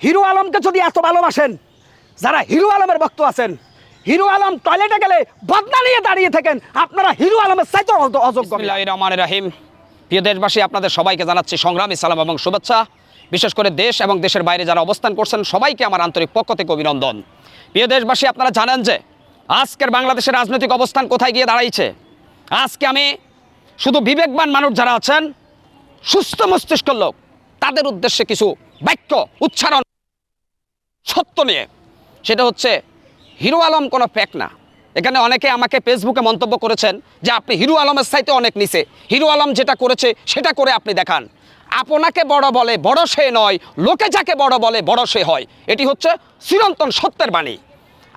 Hero আলমকে যদি এত ভালোবাসেন, যারা হিরো আলমের ভক্ত আছেন, হিরো আলম টয়লেটে গেলে বদনা নিয়ে দাঁড়িয়ে থাকেন, আপনারা হিরো আলমের চাইতে অযোগ্য রহমান রাহিম। প্রিয় দেশবাসী, আপনাদের সবাইকে জানাচ্ছি সংগ্রামী সালাম এবং শুভেচ্ছা। বিশেষ করে দেশ এবং দেশের বাইরে যারা অবস্থান করছেন, সবাইকে আমার আন্তরিক পক্ষ থেকে অভিনন্দন। প্রিয় দেশবাসী, আপনারা জানেন যে আজকের বাংলাদেশের রাজনৈতিক অবস্থান কোথায় গিয়ে দাঁড়াইছে? আজকে আমি শুধু বিবেকবান মানুষ যারা আছেন, সুস্থ মস্তিষ্ক লোক, তাদের উদ্দেশ্যে কিছু বাক্য উচ্চারণ সত্য নিয়ে। সেটা হচ্ছে, হিরো আলম কোনো প্যাক না। এখানে অনেকে আমাকে ফেসবুকে মন্তব্য করেছেন যে আপনি হিরো আলমের সাইতে অনেক নিচে। হিরো আলম যেটা করেছে, সেটা করে আপনি দেখান। আপনাকে বড় বলে, বড় সে নয়, লোকে যাকে বড় বলে, বড় সে হয়। এটি হচ্ছে চিরন্তন সত্যের বাণী।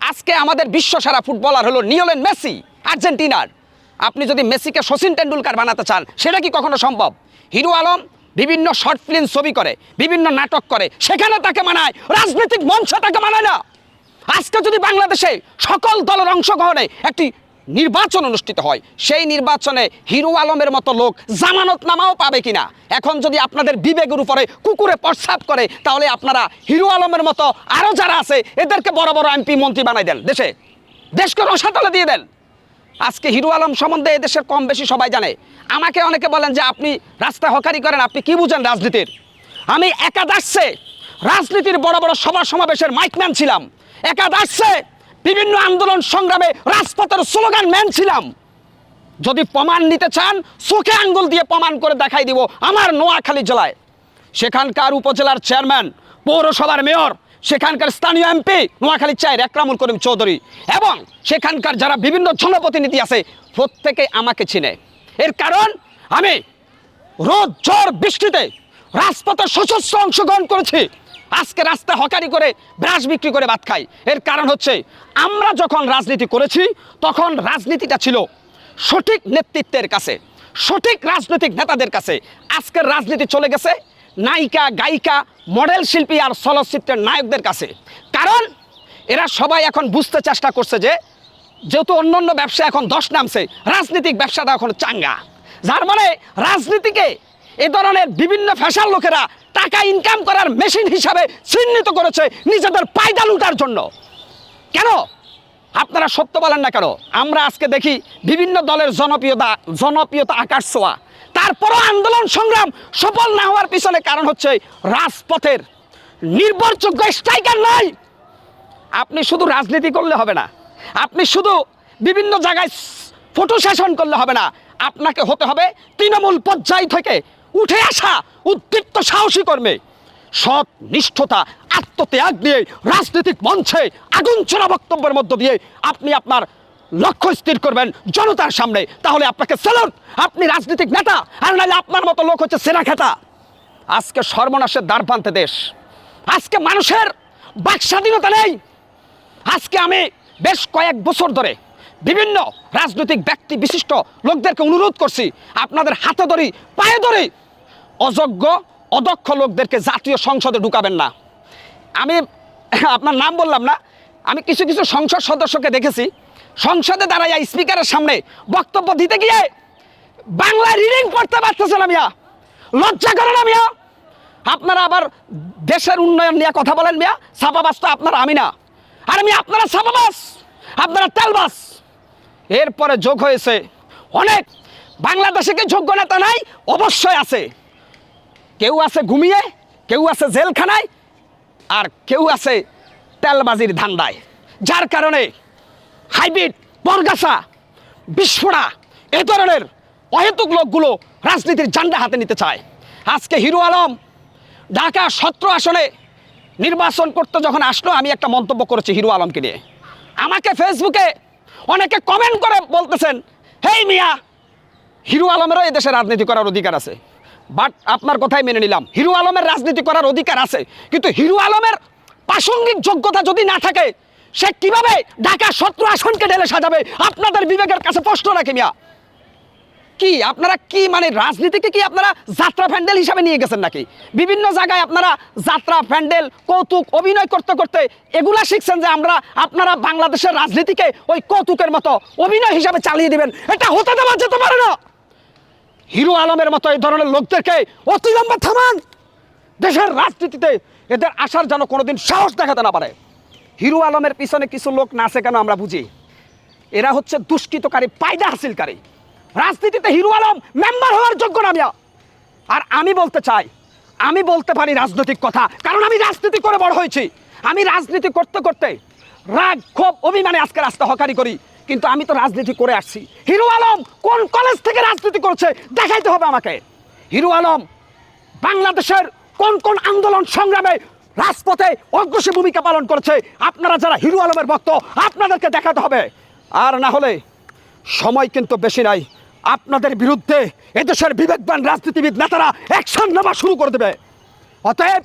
আজকে আমাদের বিশ্ব বিশ্বসেরা ফুটবলার হলো নিওলেন মেসি, আর্জেন্টিনার। আপনি যদি মেসিকে শচীন টেন্ডুলকার বানাতে চান, সেটা কি কখনো সম্ভব? হিরো আলম বিভিন্ন শর্ট ফিল্ম ছবি করে, বিভিন্ন নাটক করে, সেখানে তাকে মানায়, রাজনৈতিক মঞ্চ তাকে মানায় না। আজকে যদি বাংলাদেশে সকল দলের অংশগ্রহণে একটি নির্বাচন অনুষ্ঠিত হয়, সেই নির্বাচনে হিরো আলমের মতো লোক জামানত নামাও পাবে কিনা? এখন যদি আপনাদের বিবেকের উপরে কুকুরে প্রস্রাব করে, তাহলে আপনারা হিরো আলমের মতো আরও যারা আছে, এদেরকে বড় বড় এমপি মন্ত্রী বানাই দেন দেশে। দেশকে রসাতলে দিয়ে দেন। আজকে হিরো আলম সম্বন্ধে এদেশের কম বেশি সবাই জানে। আমাকে অনেকে বলেন যে আপনি রাস্তা হকারি করেন, আপনি কি বুঝেন রাজনীতির? আমি একাদশে রাজনীতির বড় বড় সভা সমাবেশের মাইকম্যান ছিলাম। একাদশে বিভিন্ন আন্দোলন সংগ্রামে রাজপথের স্লোগান ম্যান ছিলাম। যদি প্রমাণ নিতে চান, চোখে আঙ্গুল দিয়ে প্রমাণ করে দেখাই দিব আমার নোয়াখালী জেলায়। সেখানকার উপজেলার চেয়ারম্যান পৌরসভার মেয়র সেখানকার স্থানীয় এমপি নোয়াখালী চায়ের একরামুল করিম চৌধুরী এবং সেখানকার যারা বিভিন্ন জনপ্রতিনিধি আছে, প্রত্যেকে আমাকে চিনে। এর কারণ, আমি রোদ, ঝড়, বৃষ্টিতে রাজপথে সশস্ত্র অংশগ্রহণ করেছি। আজকে রাস্তা হকারি করে ব্রাশ বিক্রি করে ভাত খাই। এর কারণ হচ্ছে, আমরা যখন রাজনীতি করেছি, তখন রাজনীতিটা ছিল সঠিক নেতৃত্বের কাছে, সঠিক রাজনৈতিক নেতাদের কাছে। আজকের রাজনীতি চলে গেছে, নায়িকা, গায়িকা মডেল শিল্পী আর চলচ্চিত্রের নায়কদের কাছে। কারণ এরা সবাই এখন বুঝতে চেষ্টা করছে যে, যেহেতু অন্য অন্য ব্যবসা এখন দশ নামছে, রাজনৈতিক ব্যবসাটা এখন চাঙ্গা। যার মানে রাজনীতিকে এ ধরনের বিভিন্ন ফ্যাশন লোকেরা টাকা ইনকাম করার মেশিন হিসাবে চিহ্নিত করেছে নিজেদের পায়দা লুটার জন্য। কেন? আপনারা সত্য বলেন না কেন? আমরা আজকে দেখি বিভিন্ন দলের জনপ্রিয়তা জনপ্রিয়তা আকাশ ছোঁয়া। তারপরও আন্দোলন সংগ্রাম সফল না হওয়ার পিছনে কারণ হচ্ছে রাজপথের নির্ভরযোগ্য স্ট্রাইকার নাই। আপনি শুধু রাজনীতি করলে হবে না। আপনি শুধু বিভিন্ন জায়গায় ফটো সেশন করলে হবে না। আপনাকে হতে হবে তৃণমূল পর্যায় থেকে উঠে আসা উদ্দীপ্ত সাহসী কর্মে। সৎ নিষ্ঠতা আত্মত্যাগ দিয়ে রাজনৈতিক মঞ্চে আগুন ছোড়া বক্তব্যের মধ্য দিয়ে আপনি আপনার লক্ষ্য স্থির করবেন জনতার সামনে। তাহলে আপনাকে স্যালুট আপনি রাজনৈতিক নেতা, আর নাহলে আপনার মতো লোক হচ্ছে সেরা খেতা। আজকে সর্বনাশের দ্বার প্রান্তে দেশ। আজকে মানুষের বাক স্বাধীনতা নেই। আজকে আমি বেশ কয়েক বছর ধরে বিভিন্ন রাজনৈতিক ব্যক্তি বিশিষ্ট লোকদেরকে অনুরোধ করছি, আপনাদের হাতে ধরি, পায়ে ধরি, অযোগ্য অদক্ষ লোকদেরকে জাতীয় সংসদে ঢুকাবেন না। আমি আপনার নাম বললাম না, আমি কিছু কিছু সংসদ সদস্যকে দেখেছি। সংসদে দাঁড়াইয়া স্পিকারের সামনে বক্তব্য দিতে গিয়ে বাংলা রিডিং পড়তে পারতেছে না মিয়া। লজ্জা করে না মিয়া। আপনারা আবার দেশের উন্নয়ন নিয়ে কথা বলেন মিয়া সাবাবাস তো আপনারা, আমি না। আর আমি আপনারা সাবাবাস আপনারা তেলবাস। এরপরে যোগ হয়েছে অনেক। বাংলাদেশে কি যোগ্য নেতা নাই? অবশ্যই আছে। কেউ আছে ঘুমিয়ে, কেউ আছে জেলখানায়, আর কেউ আছে তেলবাজির ধান্দায়। যার কারণে হাইব্রিড বরগাছা বিস্ফোড়া এ ধরনের অহেতুক লোকগুলো রাজনীতির জান্ডা হাতে নিতে চায়। আজকে হিরো আলম ঢাকা সত্র আসনে নির্বাচন করতে যখন আসলো, আমি একটা মন্তব্য করেছি হিরো আলমকে নিয়ে। আমাকে ফেসবুকে অনেকে কমেন্ট করে বলতেছেন, হেই মিয়া, হিরো আলমেরও এদেশে রাজনীতি করার অধিকার আছে। বাট আপনার কথাই মেনে নিলাম। হিরু আলমের রাজনীতি করার অধিকার আছে। কিন্তু হিরু আলমের প্রাসঙ্গিক যোগ্যতা যদি না থাকে, সে কীভাবে ঢাকা সত্র আসনকে ঢেলে সাজাবে? আপনাদের বিবেকের কাছে প্রশ্ন রাখি মিয়া। কি, আপনারা কি মানে রাজনীতিকে কি আপনারা যাত্রা প্যান্ডেল হিসাবে নিয়ে গেছেন নাকি? বিভিন্ন জায়গায় আপনারা যাত্রা প্যান্ডেল, কৌতুক, অভিনয় করতে করতে এগুলা শিখছেন যে আমরা, আপনারা বাংলাদেশের রাজনীতিকে ওই কৌতুকের মতো অভিনয় হিসাবে চালিয়ে দিবেন। এটা হতে দেওয়া যেতে পারে না। হিরো আলমের মতো এই ধরনের লোকদেরকে অতিলম্বে থামান। দেশের রাজনীতিতে এদের আসার যেন কোনোদিন সাহস দেখাতে না পারে। হিরো আলমের পিছনে কিছু লোক নাচে কেন আমরা বুঝি? এরা হচ্ছে দুষ্কৃতকারী, পায়দা হাসিলকারী। রাজনীতিতে হিরো আলম মেম্বার হওয়ার যোগ্য না মিয়া। আর আমি বলতে চাই, আমি বলতে পারি রাজনৈতিক কথা, কারণ আমি রাজনীতি করে বড় হয়েছি। আমি রাজনীতি করতে করতে রাগ, ক্ষোভ, অভিমানে আজকে রাস্তা হকারি করি। কিন্তু আমি তো রাজনীতি করে আসছি। হিরো আলম কোন কলেজ থেকে রাজনীতি করছে দেখাইতে হবে আমাকে। হিরো আলম, বাংলাদেশের কোন কোন আন্দোলন সংগ্রামে রাজপথে অগ্রসী ভূমিকা পালন করেছে, আপনারা যারা হিরো আলমের ভক্ত, আপনাদেরকে দেখাতে হবে। আর না হলে সময় কিন্তু বেশি নাই। আপনাদের বিরুদ্ধে এদেশের বিবেকবান রাজনীতিবিদ নেতারা অ্যাকশন নেওয়া শুরু করে দেবে। অতএব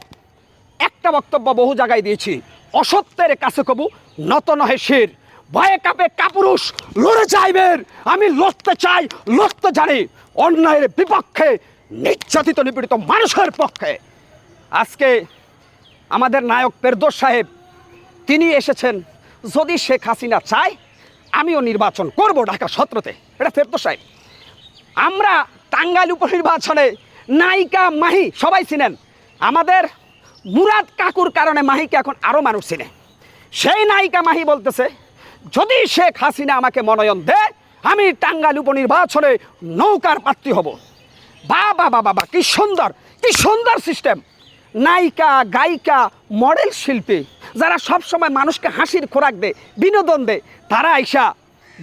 একটা বক্তব্য বহু জায়গায় দিয়েছি। অসত্যের কাছে কবু নত নহে শির। ভয়ে কাপে কাপুরুষ, লড়ে চাইবেন আমি লড়তে চাই, লড়তে জানি, অন্যায়ের বিপক্ষে, নির্যাতিত নিপীড়িত মানুষের পক্ষে। আজকে আমাদের নায়ক পেরদোস সাহেব, তিনি এসেছেন, যদি শেখ হাসিনা চায়, আমিও নির্বাচন করব ঢাকা সত্রতে। এটা ফেরদোস সাহেব। আমরা টাঙ্গাইল উপনির্বাচনে নায়িকা মাহি সবাই চিনেন। আমাদের মুরাদ কাকুর কারণে মাহিকে এখন আরও মানুষ চিনে। সেই নায়িকা মাহি বলতেছে, যদি শেখ হাসিনা আমাকে মনোনয়ন দেয় আমি টাঙ্গাইল উপনির্বাচনে নৌকার প্রার্থী হব। বা বা বাবা বাবা, কি সুন্দর কি সুন্দর সিস্টেম নায়িকা, গায়িকা মডেল শিল্পী, যারা সবসময় মানুষকে হাসির খোরাক দেয়, বিনোদন দেয়, তারা আইসা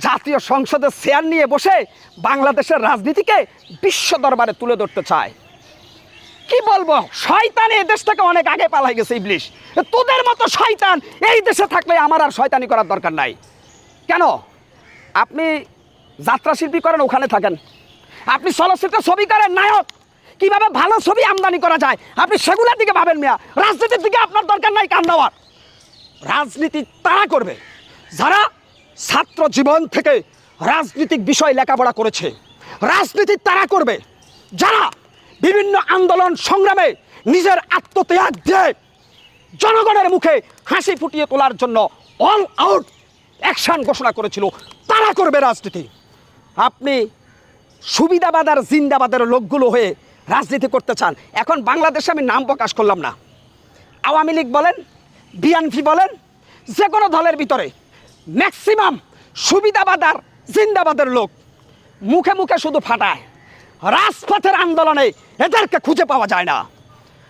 জাতীয় সংসদের চেয়ার নিয়ে বসে বাংলাদেশের রাজনীতিকে বিশ্ব দরবারে তুলে ধরতে চায়। কি বলব? শয়তান এই দেশ থেকে অনেক আগে পালাই গেছে, ইবলিশ। তোদের মতো শয়তান এই দেশে থাকলে আমার আর শয়তানি করার দরকার নাই। কেন? আপনি যাত্রা শিল্পী করেন, ওখানে থাকেন। আপনি চলচ্চিত্র ছবি করেন, নায়ক। কীভাবে ভালো ছবি আমদানি করা যায়? আপনি সেগুলোর দিকে ভাবেন মিয়া। রাজনীতির দিকে আপনার দরকার নাই কান দেওয়ার। রাজনীতি তারা করবে। যারা ছাত্র জীবন থেকে রাজনৈতিক বিষয় লেখাপড়া করেছে, রাজনীতি তারা করবে। যারা বিভিন্ন আন্দোলন সংগ্রামে নিজের আত্মত্যাগ দিয়ে জনগণের মুখে হাসি ফুটিয়ে তোলার জন্য অল আউট অ্যাকশন ঘোষণা করেছিল তারা করবে রাজনীতি। আপনি সুবিধাবাদ আর জিন্দাবাদের লোকগুলো হয়ে রাজনীতি করতে চান, এখন বাংলাদেশে আমি নাম প্রকাশ করলাম না। আওয়ামী লীগ বলেন, বিএনপি বলেন যে কোনো দলের ভিতরে ম্যাক্সিমাম সুবিধাবাদ আর জিন্দাবাদের লোক মুখে মুখে শুধু ফাটায়। রাজপথের আন্দোলনে এদেরকে খুঁজে পাওয়া যায় না।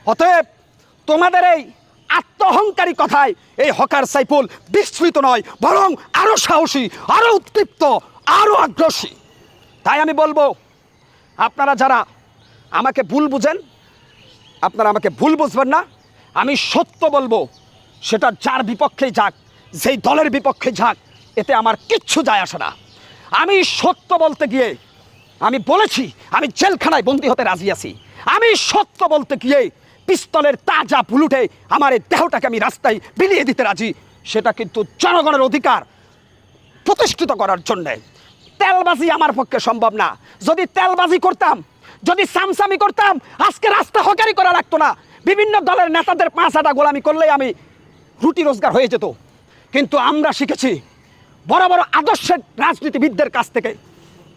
অতএব তোমাদের এই আত্মহংকারী কথায় এই হকার সাইফুল বিস্মৃত নয়, বরং আরও সাহসী, আরও উত্তৃপ্ত আরও আগ্রসী তাই আমি বলব, আপনারা যারা আমাকে ভুল বুঝেন, আপনারা আমাকে ভুল বুঝবেন না, আমি সত্য বলব, সেটা যার বিপক্ষেই যাক, যেই দলের বিপক্ষে যাক, এতে আমার কিচ্ছু যায় আসে না। আমি সত্য বলতে গিয়ে আমি বলেছি, আমি জেলখানায় বন্দি হতে রাজি আছি। আমি সত্য বলতে গিয়ে পিস্তলের তাজা বুলুটে আমার এই দেহটাকে আমি রাস্তায় বিলিয়ে দিতে রাজি। সেটা কিন্তু জনগণের অধিকার প্রতিষ্ঠিত করার জন্যে। তেলবাজি আমার পক্ষে সম্ভব না। যদি তেলবাজি করতাম, যদি সামসামি করতাম, আজকে রাস্তা হকারি করা লাগতো না। বিভিন্ন দলের নেতাদের পাঁচ আটা গোলামি করলেই আমি রুটি রোজগার হয়ে যেত। কিন্তু আমরা শিখেছি, বড় বড় আদর্শের রাজনীতিবিদদের কাছ থেকে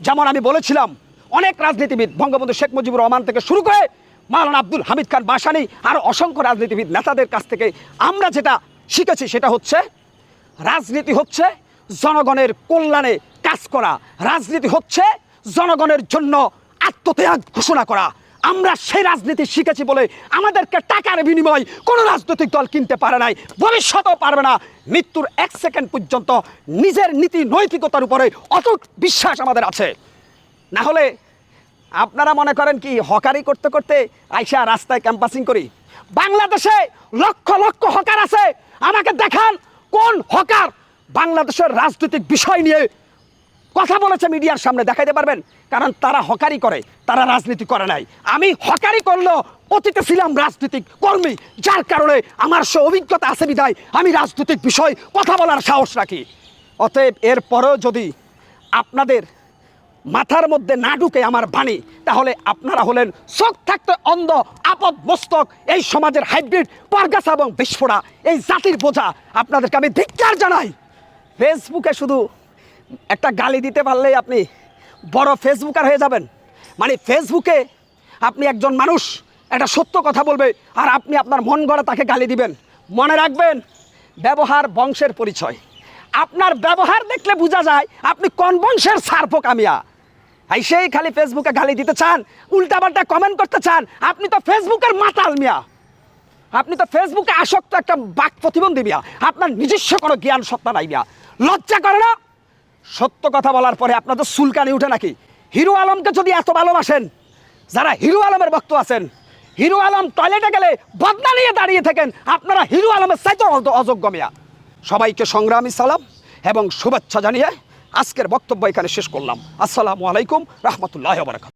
যেমন আমি বলেছিলাম, অনেক রাজনীতিবিদ, বঙ্গবন্ধু শেখ মুজিবুর রহমান থেকে শুরু করে মাওলানা আব্দুল হামিদ খান বাসানি আর অসংখ্য রাজনীতিবিদ, নেতাদের কাছ থেকে আমরা যেটা শিখেছি সেটা হচ্ছে, রাজনীতি হচ্ছে জনগণের কল্যাণে কাজ করা। রাজনীতি হচ্ছে জনগণের জন্য আত্মত্যাগ ঘোষণা করা। আমরা সেই রাজনীতি শিখেছি বলে আমাদেরকে টাকার বিনিময় কোনো রাজনৈতিক দল কিনতে পারে নাই, ভবিষ্যতেও পারবে না। মৃত্যুর এক সেকেন্ড পর্যন্ত নিজের নীতি নৈতিকতার উপরে অটুট বিশ্বাস আমাদের আছে। না হলে আপনারা মনে করেন কি, হকারি করতে করতে আইসা রাস্তায় ক্যাম্পাসিং করি। বাংলাদেশে লক্ষ লক্ষ হকার আছে। আমাকে দেখান কোন হকার বাংলাদেশের রাজনৈতিক বিষয় নিয়ে কথা বলেছে মিডিয়ার সামনে, দেখাইতে পারবেন? কারণ তারা হকারি করে, তারা রাজনীতি করে নাই। আমি হকারি করলেও অতীতে ছিলাম রাজনৈতিক কর্মী, যার কারণে আমার সে অভিজ্ঞতা আছে বিধায় আমি রাজনৈতিক বিষয় কথা বলার সাহস রাখি। অতএব এরপরেও যদি আপনাদের মাথার মধ্যে না ঢুকে আমার বাণী, তাহলে আপনারা হলেন চোখ থাকতে অন্ধ, আপদ মস্তক, এই সমাজের হাইব্রিড, পরগাছা এবং বিস্ফোরা, এই জাতির বোঝা। আপনাদেরকে আমি ধিক্কার জানাই। ফেসবুকে শুধু একটা গালি দিতে পারলেই আপনি বড় ফেসবুকার হয়ে যাবেন। মানে ফেসবুকে আপনি একজন মানুষ, একটা সত্য কথা বলবে আর আপনি আপনার মন গড়া তাকে গালি দিবেন। মনে রাখবেন, ব্যবহার বংশের পরিচয়। আপনার ব্যবহার দেখলে বোঝা যায় আপনি কোন বংশের সার্ফ কামিয়া এই সেই খালি ফেসবুকে গালি দিতে চান, উল্টাপাল্টা কমেন্ট করতে চান, আপনি তো ফেসবুকের মাতাল মিয়া। আপনি তো ফেসবুকে আসক্ত একটা বাক প্রতিবন্ধী মিয়া। আপনার নিজস্ব কোনো জ্ঞান সত্তা নাই মিয়া। লজ্জা করে না? সত্য কথা বলার পরে আপনাদের সুলকানি উঠে নাকি? হিরো আলমকে যদি এত ভালোবাসেন, যারা হিরো আলমের ভক্ত আছেন, হিরো আলম টয়লেটে গেলে বদনা নিয়ে দাঁড়িয়ে থাকেন, আপনারা হিরো আলমের চাইতে অযোগ্য মেয়া। সবাইকে সংগ্রামী সালাম এবং শুভেচ্ছা জানিয়ে আজকের বক্তব্য এখানে শেষ করলাম। আসসালামু আলাইকুম, রহমতুল্লাহ বারাকাত